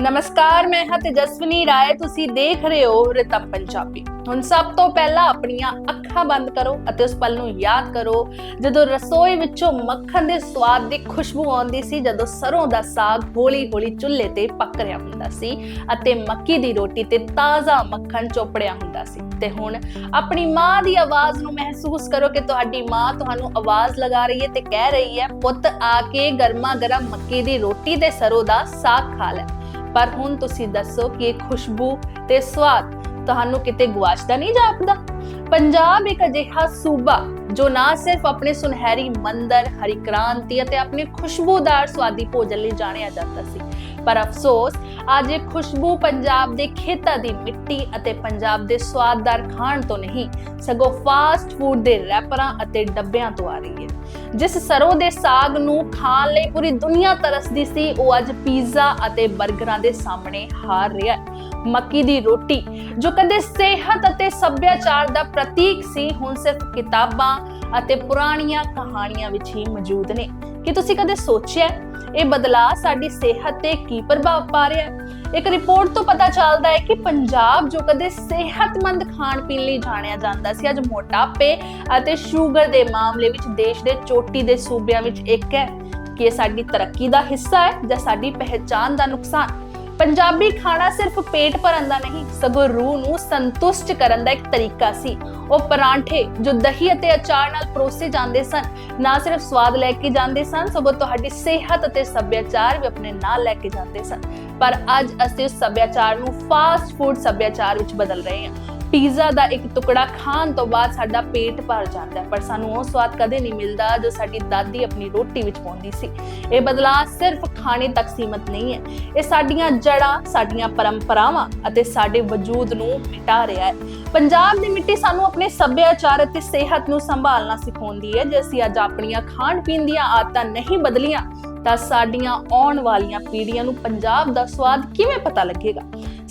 ਨਮਸਕਾਰ, ਮੈਂ ਹਾਂ ਤੇਜਸਵਨੀ ਰਾਏ, ਤੁਸੀਂ ਦੇਖ ਰਹੇ ਹੋ ਰਿਤਮ ਪੰਜਾਬੀ। ਹੁਣ ਸਭ ਤੋਂ ਪਹਿਲਾਂ ਆਪਣੀਆਂ ਅੱਖਾਂ ਬੰਦ ਕਰੋ ਅਤੇ ਉਸ ਪਲ ਨੂੰ ਯਾਦ ਕਰੋ, ਜਦੋਂ ਰਸੋਈ ਵਿੱਚੋਂ ਮੱਖਣ ਦੇ ਸਵਾਦ ਦੀ ਖੁਸ਼ਬੂ ਆਉਂਦੀ ਸੀ, ਜਦੋਂ ਸਰੋਂ ਦਾ ਸਾਗ ਹੌਲੀ-ਹੌਲੀ ਚੁੱਲ੍ਹੇ ਤੇ ਪੱਕ ਰਿਹਾ ਹੁੰਦਾ ਸੀ ਅਤੇ ਮੱਕੀ ਦੀ ਰੋਟੀ ਤੇ ਤਾਜ਼ਾ ਮੱਖਣ ਚੋਪੜਿਆ ਹੁੰਦਾ ਸੀ। ਤੇ ਹੁਣ ਆਪਣੀ ਮਾਂ ਦੀ ਆਵਾਜ਼ ਨੂੰ ਮਹਿਸੂਸ ਕਰੋ ਕਿ ਤੁਹਾਡੀ ਮਾਂ ਤੁਹਾਨੂੰ ਆਵਾਜ਼ ਲਗਾ ਰਹੀ ਹੈ ਤੇ ਕਹਿ ਰਹੀ ਹੈ, ਪੁੱਤ ਆ ਕੇ ਗਰਮਾ ਗਰਮ ਮੱਕੀ ਦੀ ਰੋਟੀ ਤੇ ਸਰੋਂ ਦਾ ਸਾਗ ਖਾ ਲੈ। ਪਰ ਹੁਣ ਤੁਸੀਂ ਦੱਸੋ ਕਿ ਇਹ ਖੁਸ਼ਬੂ ਤੇ ਸਵਾਦ ਤੁਹਾਨੂੰ ਕਿਤੇ ਗਵਾਚਦਾ ਨਹੀਂ ਜਾਪਦਾ ਪੰਜਾਬ ਇੱਕ ਅਜਿਹਾ ਸੂਬਾ ਜੋ ਨਾ ਸਿਰਫ ਆਪਣੇ ਸੁਨਹਿਰੀ ਮੰਦਰ, ਹਰੀ ਕ੍ਰਾਂਤੀ ਅਤੇ ਆਪਣੇ ਖੁਸ਼ਬੂਦਾਰ ਸਵਾਦੀ ਭੋਜਨ ਲਈ ਜਾਣਿਆ ਜਾਂਦਾ ਸੀ ਪਰ ਅਫਸੋਸ, ਅੱਜ ਇਹ ਖੁਸ਼ਬੂ ਪੰਜਾਬ ਦੇ ਖੇਤਾਂ ਦੀ ਮਿੱਟੀ ਅਤੇ ਪੰਜਾਬ ਦੇ ਸਵਾਦਦਾਰ ਖਾਣ ਤੋਂ ਨਹੀਂ, ਸਗੋਂ ਫਾਸਟ ਫੂਡ ਦੇ ਰੈਪਰਾਂ ਅਤੇ ਡੱਬਿਆਂ ਤੋਂ ਆ ਰਹੀ ਹੈ। ਜਿਸ ਸਰੋਂ ਦੇ ਸਾਗ ਨੂੰ ਖਾਣ ਲਈ ਪੂਰੀ ਦੁਨੀਆ ਤਰਸਦੀ ਸੀ, ਉਹ ਅੱਜ ਪੀਜ਼ਾ ਅਤੇ 버ਗਰਾਂ ਦੇ ਸਾਹਮਣੇ ਹਾਰ ਰਿਹਾ ਹੈ। ਮੱਕੀ ਦੀ ਰੋਟੀ, ਜੋ ਕਦੇ ਸਿਹਤ ਅਤੇ ਸੱਭਿਆਚਾਰ ਦਾ ਪ੍ਰਤੀਕ ਸੀ, ਹੁਣ ਸਿਰਫ ਕਿਤਾਬਾਂ ਅਤੇ ਪੁਰਾਣੀਆਂ ਕਹਾਣੀਆਂ ਵਿੱਚ ਹੀ ਮੌਜੂਦ ਨੇ। ਕੀ ਤੁਸੀਂ ਕਦੇ ਸੋਚਿਆ ਇਹ ਬਦਲਾਅ ਸਾਡੀ ਸਿਹਤ ਤੇ ਕੀ ਪ੍ਰਭਾਵ ਪਾ ਰਿਹਾ ਹੈ? ਇੱਕ ਰਿਪੋਰਟ ਤੋਂ ਪਤਾ ਚੱਲਦਾ ਹੈ ਕਿ ਪੰਜਾਬ, ਜੋ ਕਦੇ ਸਿਹਤਮੰਦ ਖਾਣ ਪੀਣ ਲਈ ਜਾਣਿਆ ਜਾਂਦਾ ਸੀ, ਅੱਜ ਮੋਟਾਪੇ ਅਤੇ ਸ਼ੂਗਰ ਦੇ ਮਾਮਲੇ ਵਿੱਚ ਦੇਸ਼ ਦੇ ਚੋਟੀ ਦੇ ਸੂਬਿਆਂ ਵਿੱਚ ਇੱਕ ਹੈ ਕਿ ਇਹ ਸਾਡੀ ਤਰੱਕੀ ਦਾ ਹਿੱਸਾ ਹੈ ਜਾਂ ਸਾਡੀ ਪਹਿਚਾਨ ਦਾ ਨੁਕਸਾਨ। ਪੰਜਾਬੀ ਖਾਣਾ ਸਿਰਫ ਪੇਟ ਭਰਨ ਦਾ ਨਹੀਂ, ਸਗੋਂ ਰੂਹ ਨੂੰ ਸੰਤੁਸ਼ਟ ਕਰਨ ਦਾ ਇੱਕ ਤਰੀਕਾ ਸੀ। ਉਹ ਪਰਾਂਠੇ, ਜੋ ਦਹੀਂ ਅਤੇ ਅਚਾਰ ਨਾਲ ਪਰੋਸੇ ਜਾਂਦੇ ਸਨ, ਨਾ ਸਿਰਫ ਸਵਾਦ ਲੈ ਕੇ ਜਾਂਦੇ ਸਨ, ਸਗੋਂ ਤੁਹਾਡੀ ਸਿਹਤ ਅਤੇ ਸੱਭਿਆਚਾਰ ਵੀ ਆਪਣੇ ਨਾਲ ਲੈ ਕੇ ਜਾਂਦੇ ਸਨ। ਪਰ ਅੱਜ ਅਸੀਂ ਉਸ ਸੱਭਿਆਚਾਰ ਨੂੰ ਫਾਸਟ ਫੂਡ ਸੱਭਿਆਚਾਰ ਵਿੱਚ ਬਦਲ ਰਹੇ ਹਾਂ। ਪੀਜ਼ਾ ਦਾ ਇੱਕ ਟੁਕੜਾ ਖਾਣ ਤੋਂ ਬਾਅਦ ਸਾਡਾ ਪੇਟ ਭਰ ਜਾਂਦਾ ਪਰ ਸਾਨੂੰ ਉਹ ਸਵਾਦ ਕਦੇ ਨਹੀਂ ਮਿਲਦਾ ਜੋ ਸਾਡੀ ਦਾਦੀ ਆਪਣੀ ਰੋਟੀ ਵਿੱਚ ਪਾਉਂਦੀ ਸੀ। ਇਹ ਬਦਲਾਅ ਸਿਰਫ ਖਾਣੇ ਤੱਕ ਸੀਮਤ ਨਹੀਂ ਹੈ। ਇਹ ਸਾਡੀਆਂ ਜੜ੍ਹਾਂ, ਸਾਡੀਆਂ ਪਰੰਪਰਾਵਾਂ ਅਤੇ ਸਾਡੇ ਵਜੂਦ ਨੂੰ ਮਿਟਾ ਰਿਹਾ ਹੈ। ਪੰਜਾਬ ਦੀ ਮਿੱਟੀ ਸਾਨੂੰ ਆਪਣੇ ਸੱਭਿਆਚਾਰ ਅਤੇ ਸਿਹਤ ਨੂੰ ਸੰਭਾਲਣਾ ਸਿਖਾਉਂਦੀ ਹੈ। ਜੇ ਅਸੀਂ ਅੱਜ ਆਪਣੀਆਂ ਖਾਣ ਪੀਣ ਦੀਆਂ ਆਦਤਾਂ ਨਹੀਂ ਬਦਲੀਆਂ, ਤਾਂ ਸਾਡੀਆਂ ਆਉਣ ਵਾਲੀਆਂ ਪੀੜ੍ਹੀਆਂ ਨੂੰ ਪੰਜਾਬ ਦਾ ਸਵਾਦ ਕਿਵੇਂ ਪਤਾ ਲੱਗੇਗਾ?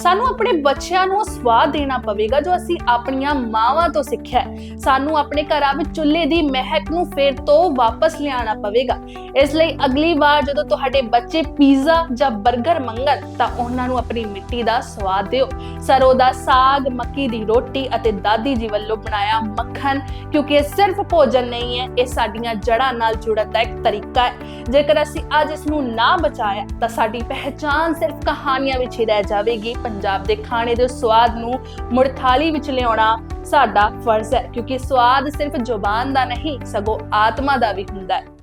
ਸਾਨੂੰ ਆਪਣੇ ਬੱਚਿਆਂ ਨੂੰ ਸਵਾਦ ਦੇਣਾ ਪਵੇਗਾ ਜੋ ਅਸੀਂ ਆਪਣੀਆਂ ਮਾਵਾਂ ਤੋਂ ਸਿੱਖਿਆ ਸਾਨੂੰ ਆਪਣੇ ਘਰਾਂ ਵਿੱਚ ਚੁੱਲ੍ਹੇ ਦੀ ਮਹਿਕ ਨੂੰ ਫੇਰ ਤੋਂ ਵਾਪਸ ਲਿਆਉਣਾ ਪਵੇਗਾ। ਇਸ ਲਈ ਅਗਲੀ ਵਾਰ ਜਦੋਂ ਤੁਹਾਡੇ ਬੱਚੇ ਪੀਜ਼ਾ ਜਾਂ 버ਗਰ ਮੰਗਣ, ਤਾਂ ਉਹਨਾਂ ਨੂੰ ਆਪਣੀ ਮਿੱਟੀ ਦਾ ਸਵਾਦ ਦਿਓ। ਸਰੋਂ ਦਾ ਸਾਗ, ਮੱਕੀ ਦੀ ਰੋਟੀ ਅਤੇ ਦਾਦੀ ਜੀ ਵੱਲੋਂ ਬਣਾਇਆ ਮੱਖਣ, ਕਿਉਂਕਿ ਇਹ ਸਿਰਫ ਭੋਜਨ ਨਹੀਂ ਹੈ, ਇਹ ਸਾਡੀਆਂ ਜੜ੍ਹਾਂ ਨਾਲ ਜੁੜਨ ਦਾ ਇੱਕ ਤਰੀਕਾ ਹੈ। ਜੇਕਰ ਅਸੀਂ ਅੱਜ ਇਸ ਨੂੰ ਨਾ ਬਚਾਇਆ, ਤਾਂ ਸਾਡੀ ਪਹਿਚਾਨ ਸਿਰਫ ਕਹਾਣੀਆਂ ਵਿੱਚ ਹੀ ਰਹਿ ਜਾਵੇਗੀ ਪੰਜਾਬ ਦੇ ਖਾਣੇ ਦੇ ਸਵਾਦ ਨੂੰ ਮੁੜ ਥਾਲੀ ਵਿੱਚ ਲਿਆਉਣਾ ਸਾਡਾ ਫਰਜ਼ ਹੈ, ਕਿਉਂਕਿ ਸਵਾਦ ਸਿਰਫ ਜ਼ੁਬਾਨ ਦਾ ਨਹੀਂ, ਸਗੋਂ ਆਤਮਾ ਦਾ ਵੀ ਹੁੰਦਾ ਹੈ।